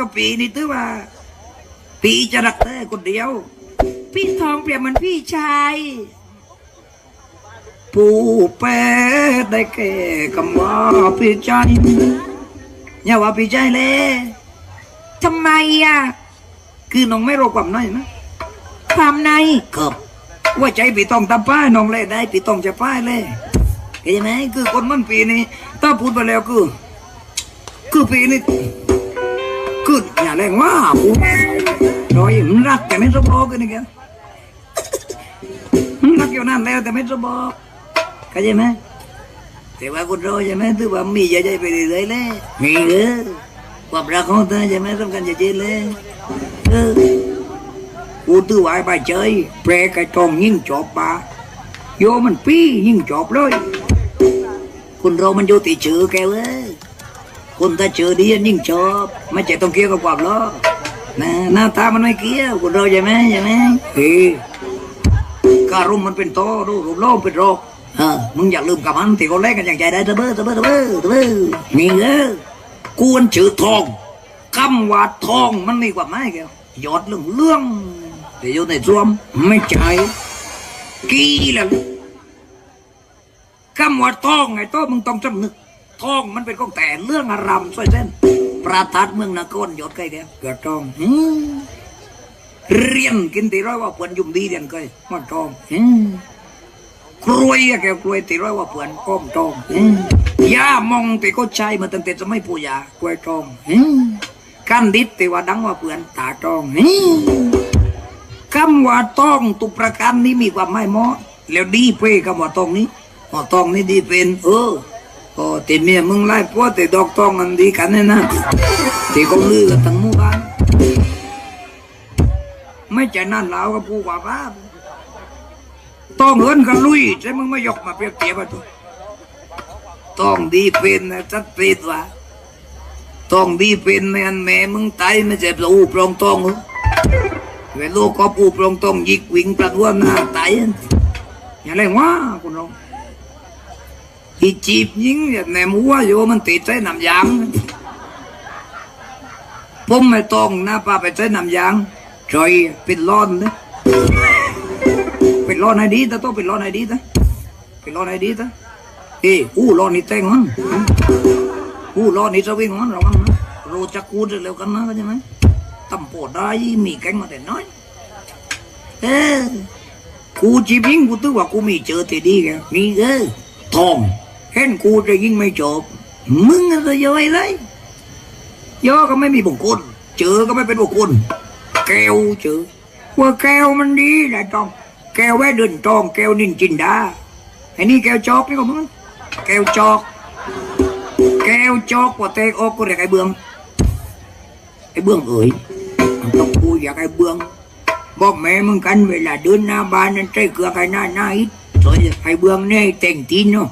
ก็ปีนี่ถือว่า ปีจะรักเธอคนเดียว พี่ทองเปรียบเหมือนพี่ชาย ผู้แปรได้แก่คำว่าพี่ชายอย่าว่าพี่ชายเลยทำไมอะ คือน้องไม่รู้ความในนะความในครับว่าใจพี่ต้องตาป้ายน้องเลยได้พี่ต้องจะป้ายเลยเข้าใจไหมคือคนมันปีนี้ถ้าพูดไปแล้วคือ คือปีนี้ คืออย่าแรงว่าพูดโดยมันรักแต่ไม่สบอกกันนี่แกมันรักอยู่นั่นแล้วแต่ไม่สบอกเข้าใจไหมแต่ว่าคนเราใช่ไหมถือว่ามีใจใจไปเรื่อยๆเลยมีเออความรักของเธอใช่ไหมสำคัญจะเจนเลยเออกูตื้อไหวไปเฉยแปรกระจองยิ่งจอบปาโยมันปี้ยิ่งจอบเลยคนเรามันอยู่ติเชื่อแกเว้ย คนถ้าเชื่อดียิ่งชอบไม่ใช่ต้องเกี่ยวกับความล้อนะหน้าตามันไม่เกี่ยวคนเราใช่ไหมใช่ไหมเฮ้ยการุมมันเป็นโตรูปโลมเป็นโรคเออมึงอย่าลืมกับมันที่เขาเล่นกันอย่างใจได้เถอะเบ้อเถอะเบ้อเถอะเบ้อเถอะเบ้อนี่เออกวนชื่อทองคำว่าทองมันมีความหมายแกวยอดเรื่องเรื่องแต่อยู่ในรวมไม่ใจกี่แล้วคำว่าทองไงโต้มึงต้องจำนึก ทองมันเป็นของแต่เรื่องอารามสวยเส้น ประทัดเมืองนครยอดไกลแกเกิดทองเรียนกินตีร้อยว่าเพื่อนยุ่มดีเรียนเคยว่าทองกลวยแกกลวยตีร้อยว่าเพื่อนก้อมทองหืมยามองตีก็ใช้มาตั้งแต่สมัยปู่ยากลวยทองหืมกันดิดต่ว่าดังว่าเพื่อนตาตองคำว่าต้องตุประการนี้มีความหมายเหมอแล้วดีเพ่คำว่าตองนี้ว่าตองนี้ดีเป็น เออ ก็ติเมียมึงไล่พวกแต่ดอกตองมันดีกันเนี่ยนะที่เขาลือกันทั้งหมู่บ้าน ไม่ใช่นั่นแล้วก็ผู้ว่าบ้าต้องเหินกันลุยใช่มึงไม่ยกมาเปรียบเทียบตัวต้องดีเป็นนะจัดเป็นว่าต้องดีเป็นในอันแม่มึงตายไม่ใช่ปูปรองต้องเหรอเวลูกก็ปูปรองต้องยิกวิ่งประท้วงหน้าตายอย่าเล่นว่าคุณน้อง อีจีบยิงอย่าแหนมัวอยู่มันติดใส่น้ำยางผมไม่ต้องนะป้าไปใส่น้ำยางจอยเป็นร้อนนะเป็นร้อนให้ดีแต่ต้องเป็นร้อนให้ดีนะเป็นร้อนให้ดีนะเอ้อู้ร้อนนี่แต่งมันกูรอนนี่จะวิ่งมันระวังนะโรจะกูจะเร็วกันนะเข้าใจไหมตำปวดได้มีแกงมาแต่น้อยเออกูจีบยิงกูตื้อว่ากูมีเจอแต่ดีแกมีเออทอง เห็นกูจะยิ่งไม่จบ มึงจะย่อยเลยย่อก็ไม่มีบุคคลเจอก็ไม่เป็นบุคคลแก้วเจอว่าแก้วมันดีนะจอง แก้วแว่เดินจองแก้วนินจินดาไอ้นี่แก้วจอกนี่ก็มึงแก้วจอก แก้วจอกว่าเตกออกก็เรียกไอ้เบืองไอ้เบืองเอ๋ยต้องกูอยากไอ้เบืองบอกแม่มึงกันเวลาเดินหน้าบ้านนั้นใจเกลือไอ้หน้าหน้าอิดสวยไอ้เบืองเนี่ยแต่งตีนเนาะ